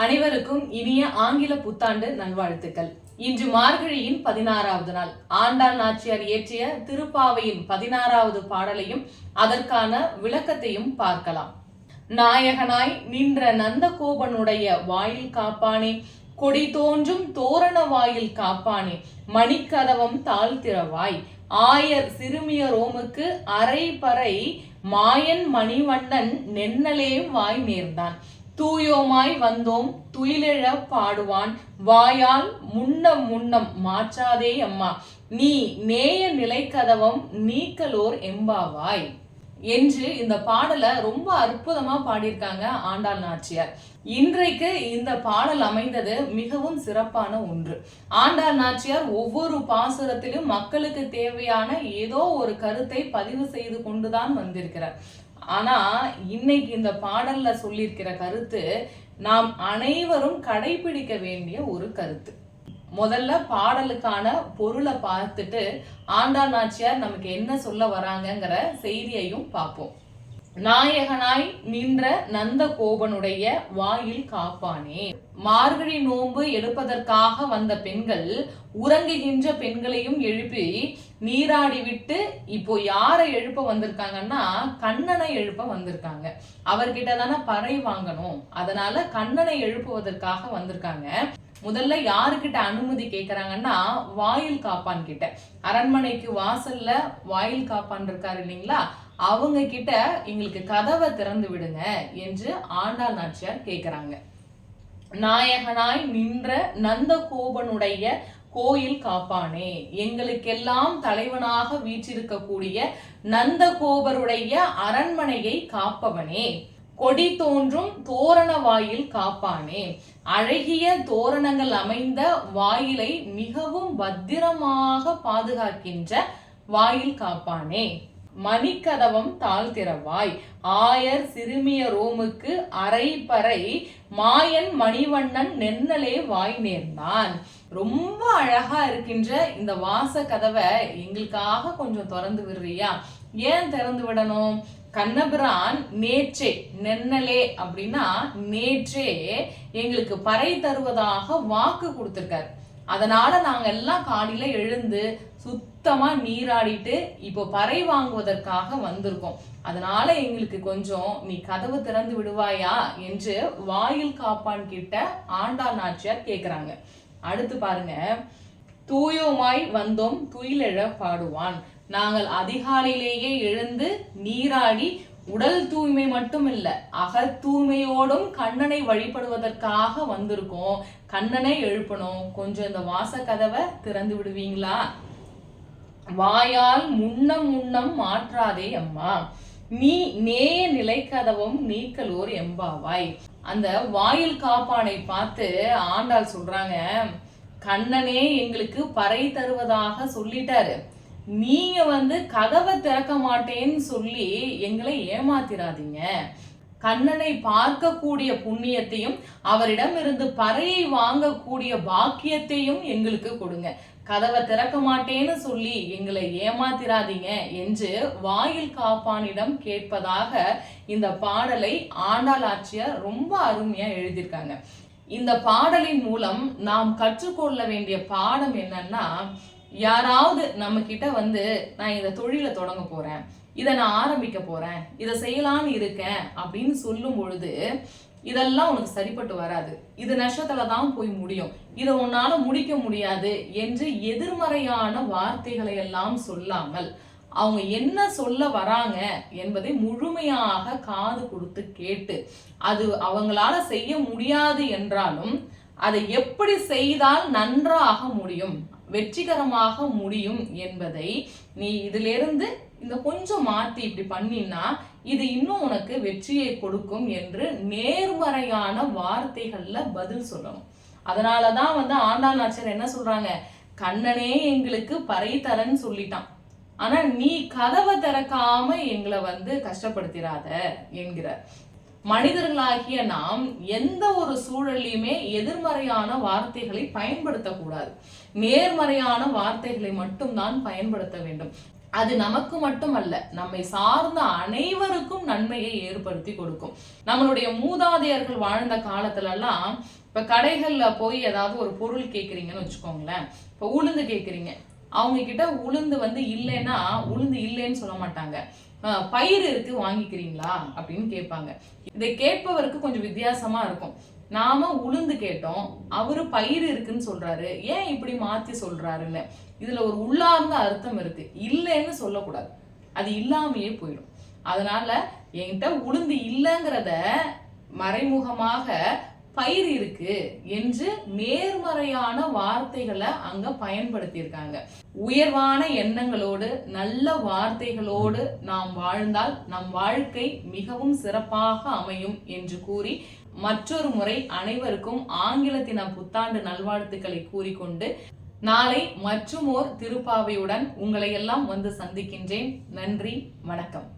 அனைவருக்கும் இனிய ஆங்கில புத்தாண்டு நல்வாழ்த்துக்கள். இன்று மார்கழியின் பதினாறாவது நாள். ஆண்டாள் நாச்சியார் இயற்றிய திருப்பாவையின் பதினாறாவது பாடலையும் அதற்கான விளக்கத்தையும் பார்க்கலாம். நாயகனாய் நின்ற நந்தகோபனுடைய வாயில் காப்பானே கொடி தோன்றும் தோரண வாயில் காப்பானே மணிக்கதவம் தாழ்த்திறவாய் ஆயர் சிறுமிய ரோமுக்கு அரை பறை மாயன் மணிவண்ணன் நென்னலே வாய் நேர்ந்தான். தூயோமாய் வந்தோம் துயிலெழ பாடுவான். வாயால் முன்னம் முன்னம் மாற்றாதே அம்மா. நீ நேய நிலை கதவம் நீக்கலோர் எம்பாவாய். என்று இந்த பாடலை ரொம்ப அற்புதமா பாடியிருக்காங்க ஆண்டாள் நாச்சியார். இன்றைக்கு இந்த பாடல் அமைந்தது மிகவும் சிறப்பான ஒன்று. ஆண்டாள் நாச்சியார் ஒவ்வொரு பாசுரத்திலும் மக்களுக்கு தேவையான ஏதோ ஒரு கருத்தை பதிவு செய்து கொண்டுதான் வந்திருக்கிறார். ஆனால் இன்னைக்கு இந்த பாடலில் சொல்லியிருக்கிற கருத்து நாம் அனைவரும் கடைபிடிக்க வேண்டிய ஒரு கருத்து. முதல்ல பாடலுக்கான பொருளை பார்த்துட்டு ஆண்டாள் நாச்சியார் நமக்கு என்ன சொல்ல வராங்கங்கிற செய்தியையும் பார்ப்போம். நாயகனாய் நின்ற நந்த கோபனுடைய வாயில் காப்பானே. மார்கழி நோன்பு எடுப்பதற்காக வந்த பெண்கள் உறங்குகின்ற பெண்களையும் எழுப்பி நீராடி விட்டு இப்போ யாரை எழுப்ப வந்திருக்காங்கன்னா கண்ணனை எழுப்ப வந்திருக்காங்க. அவர்கிட்ட தானே பறை வாங்கணும். அதனால கண்ணனை எழுப்புவதற்காக வந்திருக்காங்க. முதல்ல யாருக்கிட்ட அனுமதி கேட்குறாங்கன்னா வாயில் காப்பான் கிட்ட. அரண்மனைக்கு வாசல்ல வாயில் காப்பான் இருக்காரு இல்லைங்களா? அவங்க கிட்ட எங்களுக்கு கதவை திறந்து விடுங்க என்று ஆண்டாள் நாச்சியார் கேட்குறாங்க நாயகனாய் நின்ற நந்தகோபனுடைய கோயில் காப்பானே. எங்களுக்கெல்லாம் தலைவனாக வீற்றிருக்கக்கூடிய நந்தகோபருடைய அரண்மனையை காப்பவனே. கொடி தோன்றும் தோரண வாயில் காப்பானே. அழகிய தோரணங்கள் அமைந்த வாயிலை மிகவும் பத்திரமாக பாதுகாக்கின்ற வாயில் காப்பானே. மணிக்கதவம் தாழ்த்திரவாய் ஆயர் சிறுமிய ரோமுக்கு அரை பறை மாயன் மணிவண்ணன் நென்னலே வாய் நேர்ந்தான். ரொம்ப அழகா இருக்கின்ற இந்த வாச கதவை எங்களுக்காக கொஞ்சம் திறந்து விடுறியா? ஏன் திறந்து விடணும்? கண்ணபிரான் நேற்றே நென்னலே அப்படின்னா நேற்றே எங்களுக்கு பறை தருவதாக வாக்கு கொடுத்திருக்காரு. அதனால நாங்க எல்லாம் காலையில எழுந்து சுத்தமா நீராடிட்டு இப்போ பறை வாங்குவதற்காக வந்திருக்கோம். அதனால எங்களுக்கு கொஞ்சம் நீ கதவு திறந்து விடுவாயா என்று வாயில் காப்பான் கிட்ட ஆண்டாள் நாச்சியார் கேக்குறாங்க. அடுத்து பாருங்க. தூயோமாய் வந்தோம் துயிலெழ பாடுவான். நாங்கள் அதிகாலையிலேயே எழுந்து நீராடி உடல் தூய்மை மட்டும் இல்ல அக தூய்மையோடும் கண்ணனை வழிபடுவதற்காக வந்திருக்கோம். கண்ணனை எழுப்பணும். கொஞ்சம் இந்த வாச கதவை திறந்து விடுவீங்களா? வாயால் முன்னம் முன்னம் மாற்றாதே அம்மா. நீ நேய நிலைக்கதவும் நீக்கலோர் எம்பாவாய். அந்த வாயில் காப்பானை பார்த்து ஆண்டாள் சொல்றாங்க கண்ணனே எங்களுக்கு பறை தருவதாக சொல்லிட்டாரு. நீங்க வந்து கதவை திறக்க மாட்டேன்னு சொல்லி எங்களை ஏமாத்திராதீங்க. கண்ணனை பார்க்கக்கூடிய புண்ணியத்தையும் அவரிடம் இருந்து பறையை வாங்கக்கூடிய பாக்கியத்தையும் எங்களுக்கு கொடுங்க. கதவை திறக்க மாட்டேன்னு சொல்லி எங்களை ஏமாத்திராதீங்க என்று வாயில் காப்பானிடம் கேட்பதாக இந்த பாடலை ஆண்டாளாட்சியர் ரொம்ப அருமையா எழுதியிருக்காங்க. இந்த பாடலின் மூலம் நாம் கற்றுக்கொள்ள வேண்டிய பாடம் என்னன்னா யாராவது நம்ம கிட்ட வந்து நான் இந்த தொழிலை தொடங்க போறேன். இதை நான் ஆரம்பிக்க போறேன். இதை செய்யலான்னு இருக்கேன். அப்படின்னு சொல்லும் பொழுது இதெல்லாம் உனக்கு சரிப்பட்டு வராது. இது நஷ்டத்துல தான் போய் முடியும். இதை உன்னால முடிக்க முடியாது என்று எதிர்மறையான வார்த்தைகளை எல்லாம் சொல்லாமல் அவங்க என்ன சொல்ல வராங்க என்பதை முழுமையாக காது கொடுத்து கேட்டு அது அவங்களால செய்ய முடியாது என்றாலும் அதை எப்படி செய்தால் நன்றாக முடியும்? வெற்றிகரமாக முடியும் என்பதை நீ இதிலிருந்து இந்த கொஞ்சம் மாத்தி இப்படி பண்ணினா இது இன்னும் உனக்கு வெற்றியை கொடுக்கும் என்று நேர்மறையான வார்த்தைகள்ல பதில் சொல்லணும். அதனாலதான் வந்து ஆண்டாள் நாச்சர் என்ன சொல்றாங்க? கண்ணனே எங்களுக்கு பறை தரன்னு சொல்லிட்டான். ஆனா நீ கதவை திறக்காம எங்களை வந்து கஷ்டப்படுத்திடாத என்கிறார். மனிதர்களாகிய நாம் எந்த ஒரு சூழலையுமே எதிர்மறையான வார்த்தைகளை பயன்படுத்தக்கூடாது. நேர்மறையான வார்த்தைகளை மட்டும்தான் பயன்படுத்த வேண்டும். அது நமக்கு மட்டுமல்ல நம்மை சார்ந்த அனைவருக்கும் நன்மையை ஏற்படுத்தி கொடுக்கும். நம்மளுடைய மூதாதையர்கள் வாழ்ந்த காலத்துல எல்லாம் இப்ப கடைகள்ல போய் ஏதாவது ஒரு பொருள் கேட்குறீங்கன்னு வச்சுக்கோங்களேன். இப்ப உளுந்து கேட்குறீங்க அவங்க கிட்ட உளுந்து வந்து இல்லைன்னா உளுந்து இல்லைன்னு சொல்ல மாட்டாங்க. பயிர் இருக்கு வாங்கிக்கிறீங்களா? அப்படின்னு கேட்பாங்க. இதை கேட்பவருக்கு கொஞ்சம் வித்தியாசமா இருக்கும். நாம உளுந்து கேட்டோம் அவரு பயிர் இருக்குன்னு சொல்றாரு. ஏன் இப்படி மாத்தி சொல்றாருன்னு? இதுல ஒரு உள்ளார்ந்த அர்த்தம் இருக்கு. இல்லைன்னு சொல்லக்கூடாது. அது இல்லாமையே போயிடும். அதனால என்கிட்ட உளுந்து இல்லைங்கிறத மறைமுகமாக பயிர் இருக்கு என்று நேர்மறையான வார்த்தைகளை அங்க பயன்படுத்தியிருக்காங்க. உயர்வான எண்ணங்களோடு நல்ல வார்த்தைகளோடு நாம் வாழ்ந்தால் நம் வாழ்க்கை மிகவும் சிறப்பாக அமையும் என்று கூறி மற்றொரு முறை அனைவருக்கும் ஆங்கிலத்தின புத்தாண்டு நல்வாழ்த்துக்களை கூறிக்கொண்டு நாளை மற்றுமோர் திருப்பாவையுடன் உங்களை எல்லாம் வந்து சந்திக்கின்றேன். நன்றி வணக்கம்.